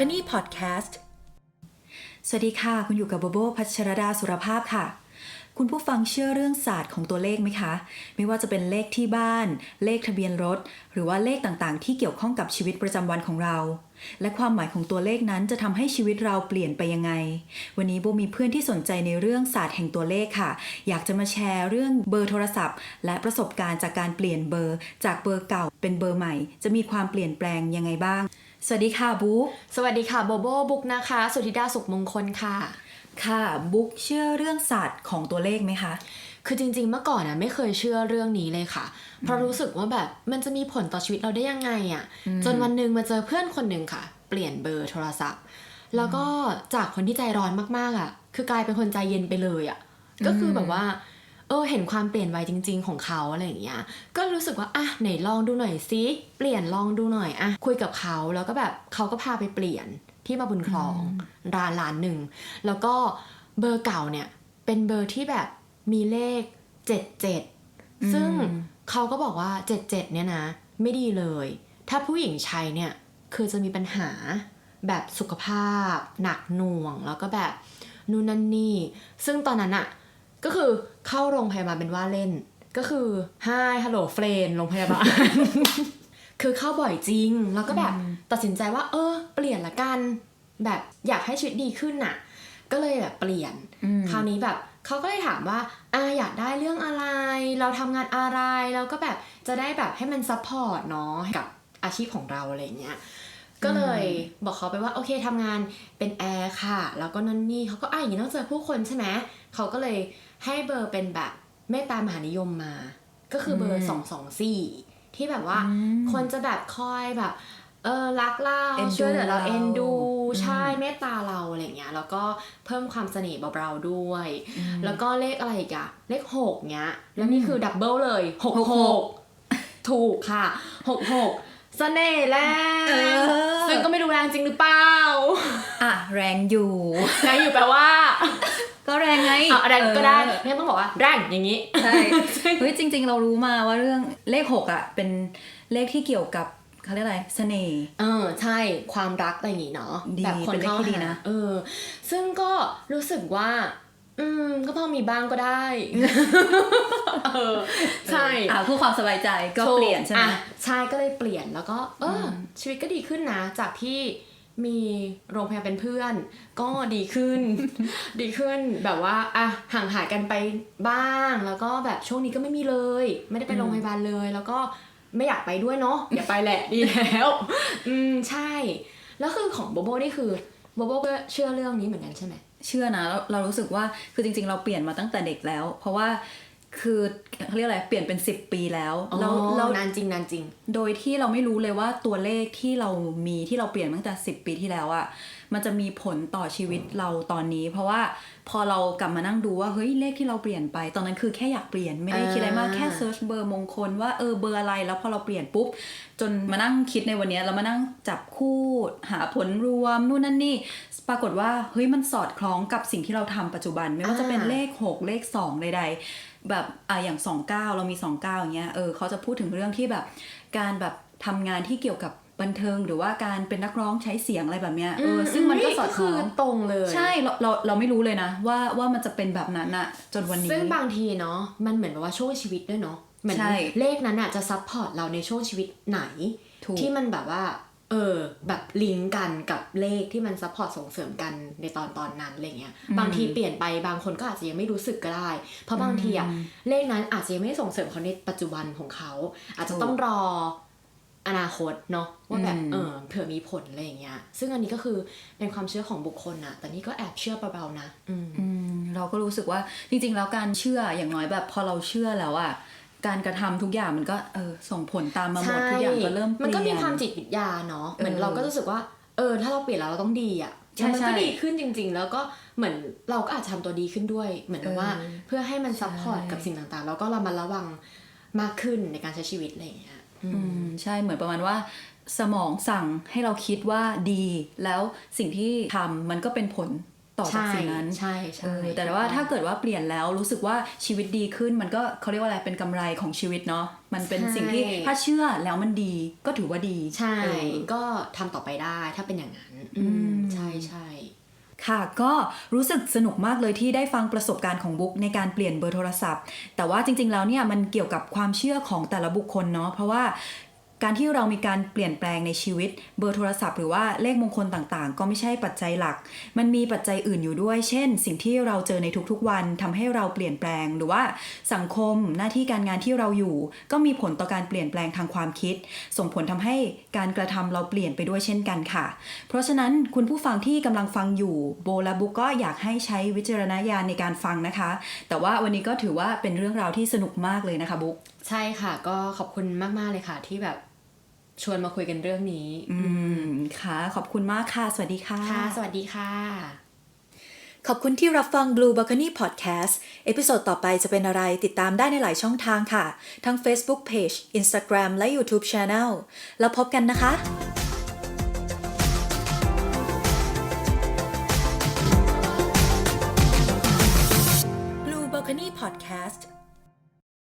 c o n y Podcast สวัสดีค่ะ คุณอยู่กับโบโบพัชรดาสุรภาพค่ะ คุณผู้ฟังเชื่อเรื่องศาสตร์ของตัวเลขไหมคะ ไม่ว่าจะเป็นเลขที่บ้าน เลขทะเบียนรถ หรือว่าเลขต่างๆ ที่เกี่ยวข้องกับชีวิตประจำวันของเรา และความหมายของตัวเลขนั้นจะทำให้ชีวิตเราเปลี่ยนไปยังไง วันนี้โบมีเพื่อนที่สนใจในเรื่องศาสตร์แห่งตัวเลขค่ะ อยากจะมาแชร์เรื่องเบอร์โทรศัพท์ และประสบการณ์จากการเปลี่ยนเบอร์ จากเบอร์เก่าเป็นเบอร์ใหม่ จะมีความเปลี่ยนแปลงยังไงบ้าง สวัสดีค่ะบุ๊กสวัสดีค่ะโบโบบุ๊กนะคะ สุธิดาสุขมงคลค่ะ ค่ะบุ๊กเชื่อเรื่องศาสตร์ของตัวเลขไหมคะ คือจริงๆเมื่อก่อนนะไม่เคยเชื่อเรื่องนี้เลยค่ะ เพราะรู้สึกว่าแบบมันจะมีผลต่อชีวิตเราได้ยังไงอะ่ะจนวันหนึ่งมาเจอเพื่อนคนหนึ่งค่ะ เปลี่ยนเบอร์โทรศัพท์ แล้วก็จากคนที่ใจร้อนมากๆอะ่ะคือกลายเป็นคนใจเย็นไปเลยอะ่ะก็คือแบบว่า เออเห็นความเปลี่ยนไวจริง ๆ ของเขาอะไรอย่างเงี้ย ก็รู้สึกว่าอะไหนลองดูหน่อยซิเปลี่ยนลองดูหน่อยอะคุยกับเขาแล้วก็แบบเขาก็พาไปเปลี่ยน ที่มาบุญคลองร้านร้านหนึ่ง แล้วก็เบอร์เก่าเนี่ยเป็นเบอร์ที่แบบมีเลข77ซึ่งเขาก็บอกว่า77เนี่ยนะ ไม่ดีเลย ถ้าผู้หญิงใช้เนี่ยคือจะมีปัญหาแบบสุขภาพ หนักหน่วง แล้วก็แบบนู่นนั่นนี่ ซึ่งตอนนั้นอะก็คือเข้าโรงพยาบาลเป็นว่าเล่น ก็คือ Hi Hello Friend โรงพยาบาล คือเข้าบ่อยจริง แล้วก็แบบตัดสินใจว่า เออ เปลี่ยนละกัน แบบอยากให้ชีวิตดีขึ้นน่ะ ก็เลยแบบเปลี่ยน คราวนี้แบบเขาก็เลยถามว่าอ่าอยากได้เรื่องอะไร เราทำงานอะไรแล้วก็แบบจะได้แบบให้มันซัพพอร์ตเนาะกับอาชีพของเราอะไรเงี้ย ก็เลยบอกเขาไปว่าโอเคทำงานเป็นแอร์ค่ะ แล้วก็นั่นนี่เขาก็อะอย่างนี้ต้องเจอผู้คนใช่ไหมเขาก็เลยให้เบอร์เป็นแบบเมตตามหานิยมมา ก็คือเบอร์สองสองสี่ ที่แบบว่าคนจะแบบคอยแบบเออรักเราเอ็นดูช่วยเหลือเราเราเอ็นดูอืมใช่เมตตาเราอะไรเงี้ยแล้วก็เพิ่มความเสน่ห์เบาๆด้วย แล้วก็เลขอะไรอีกอะเลขหกเนี้ย แล้วนี่คือดับเบิลเลยหกหกหหกกถูกค่ะหกหกเสน่ห์แรเองอซึ่งก็ไม่รู้แรงจริงหรือเปล่า อะ แรงอยู่ แรงอยู่แปลว่าก็ แรงไงอะแรงก็ได้เอองั้นต้องบอกว่าแรงอย่างนี้ใช่เฮ้ยจริง ๆ เรารู้มาว่าเรื่องเลขหกอะเป็นเลขที่เกี่ยวกับเขาเรียกอะไรเสน่ห์เออใช่ความรักอะไรอย่างงี้เนาะดีแบบคนเป็นเลขเข้าที่ดีหานะเออ ซึ่งก็รู้สึกว่า อืม ก็พอมีบ้างก็ได้เออใช่อะเพื่อความสบายใจก็เปลี่ยนใช่ไหมอะใช่ก็เลยเปลี่ยนแล้วก็ เอออชีวิตก็ดีขึ้นนะ จากที่ มีโรงพยาบาลเป็นเพื่อน ก็ดีขึ้น ดีขึ้นแบบว่าอะห่างหายกันไปบ้าง แล้วก็แบบช่วงนี้ก็ไม่มีเลย ไม่ได้ไปโรงพยาบาลเลย แล้วก็ไม่อยากไปด้วยเนาะอย่าไปแหละดีแล้ว อืมใช่ แล้วคือของโบโบนี่คือโบโบก็เชื่อเรื่องนี้เหมือนกันใช่ไหมเชื่อนะเราเรารู้สึกว่าคือจริง ๆ เราเปลี่ยนมาตั้งแต่เด็กแล้ว เพราะว่า คือเขาเรียกอะไรเปลี่ยนเป็น10ปีแล้วอ๋อแล้วเรานานจริงนานจริง โดยที่เราไม่รู้เลยว่าตัวเลขที่เรามีที่เราเปลี่ยนมาตั้งแต่10ปีที่แล้วอะมันจะมีผลต่อชีวิตเราตอนนี้ เพราะว่าพอเรากลับมานั่งดูว่าเฮ้ยเลขที่เราเปลี่ยนไป ตอนนั้นคือแค่อยากเปลี่ยนไม่ได้คิดอะไรมากอ่าแค่เซิร์ชเบอร์มงคลว่าเออเบอร์อะไรแล้วพอเราเปลี่ยนปุ๊บ จนมานั่งคิดในวันเนี้ยเรามานั่งจับคู่หาผลรวมนู่นนั่นนี่ปรากฏว่าเฮ้ยมันสอดคล้องกับสิ่งที่เราทำปัจจุบัน ไม่ว่าจะเป็นอ่าเลข 6 เลข 2 ใดๆ แบบอะอย่าง29เรามี29อย่างเงี้ยเออเขาจะพูดถึงเรื่องที่แบบการแบบทำงานที่เกี่ยวกับบันเทิงหรือว่าการเป็นนักร้องใช้เสียงอะไรแบบเนี้ยเออซึ่งมันก็สอดคคืล้อองตรงเลย ใช่เราเราเราไม่รู้เลยนะว่าว่ามันจะเป็นแบบนั้นอะจนวันนี้ ซึ่งบางทีเนาะมันเหมือนแบบว่าช่วงชีวิตด้วยเนาะเหมือนใช่เลขนั้นอะจะซัพพอร์ตเราในช่วงชีวิตไหนถูกที่มันแบบว่า เออแบบลิงก์กันกับเลขที่มันซัพพอร์ตส่งเสริมกันในตอนตอนนั้นอะไรเงี้ยบางทีเปลี่ยนไปบางคนก็อาจจะยังไม่รู้สึกก็ได้ เพราะบางทีอะเลขนั้นอาจจะยังไม่ได้ส่งเสริมเขาในปัจจุบันของเขา อาจจะต้องรออนาคตเนาะว่าแบบอืมเออเผื่อมีผลอะไรอย่างเงี้ย ซึ่งอันนี้ก็คือเป็นความเชื่อของบุคคลนะแต่นี่ก็แอบเชื่อเบาๆนะ อืมอืมเราก็รู้สึกว่าจริง ๆ แล้วการเชื่ออย่างน้อยแบบพอเราเชื่อแล้วอะ การกระทำทุกอย่างมันก็เออส่งผลตามมาหมดทุกอย่างก็เริ่มเปลี่ยนมันก็มีความจิตวิทยาเนาะเหมือนเออเราก็รู้สึกว่าเออถ้าเราเปลี่ยนแล้วเราต้องดีอะใช่แล้วมันก็ใช่ดีขึ้นจริง ๆ แล้วก็เหมือนเราก็อาจจะทำตัวดีขึ้นด้วย เหมือนกับว่าเออเพื่อให้มันซัพพอร์ตใช่กับสิ่งต่างๆ แล้วก็เรามาระวังมากขึ้นในการใช้ชีวิตอะไรอย่างเงี้ยอืมอืมใช่เหมือนประมาณว่า สมองสั่งให้เราคิดว่าดี แล้วสิ่งที่ทำมันก็เป็นผล ต่อจากใช่สิ่งนั้นใช่ใช่เออแต่ว่าถ้าเกิดว่าเปลี่ยนแล้วรู้สึกว่าชีวิตดีขึ้นมันก็เขาเรียกว่าอะไรเป็นกำไรของชีวิตเนาะมันเป็นสิ่งที่ถ้าเชื่อแล้วมันดีก็ถือว่าดีใช่เออก็ทำต่อไปได้ถ้าเป็นอย่างนั้นอืมใช่ใช่ค่ะก็รู้สึกสนุกมากเลยที่ได้ฟังประสบการณ์ของบุ๊กในการเปลี่ยนเบอร์โทรศัพท์ แต่ว่าจริงๆแล้วเนี่ยมันเกี่ยวกับความเชื่อของแต่ละบุคคลเนาะเพราะว่า การที่เรามีการเปลี่ยนแปลงในชีวิต เบอร์โทรศัพท์หรือว่าเลขมงคลต่างๆ ก็ไม่ใช่ปัจจัยหลัก มันมีปัจจัยอื่นอยู่ด้วย เช่น สิ่งที่เราเจอในทุกๆวันทำให้เราเปลี่ยนแปลง หรือว่าสังคมหน้าที่การงานที่เราอยู่ ก็มีผลต่อการเปลี่ยนแปลงทางความคิด ส่งผลทำให้การกระทำเราเปลี่ยนไปด้วยเช่นกันค่ะ เพราะฉะนั้นคุณผู้ฟังที่กำลังฟังอยู่โบและบุ๊กก็อยากให้ใช้วิจารณญาณในการฟังนะคะ แต่ว่าวันนี้ก็ถือว่าเป็นเรื่องราวที่สนุกมากเลยนะคะบุ๊กใช่ค่ะ ก็ขอบคุณมากๆเลยค่ะที่แบบ ชวนมาคุยกันเรื่องนี้ อืมค่ะ ขอบคุณมากค่ะ สวัสดีค่ะ ค่ะ สวัสดีค่ะ ขอบคุณที่รับฟัง Blue Balcony Podcast เอพิโซดต่อไปจะเป็นอะไรติดตามได้ในหลายช่องทางค่ะ ทั้ง Facebook Page Instagram และ YouTube Channel แล้วพบกันนะคะ Blue Balcony Podcast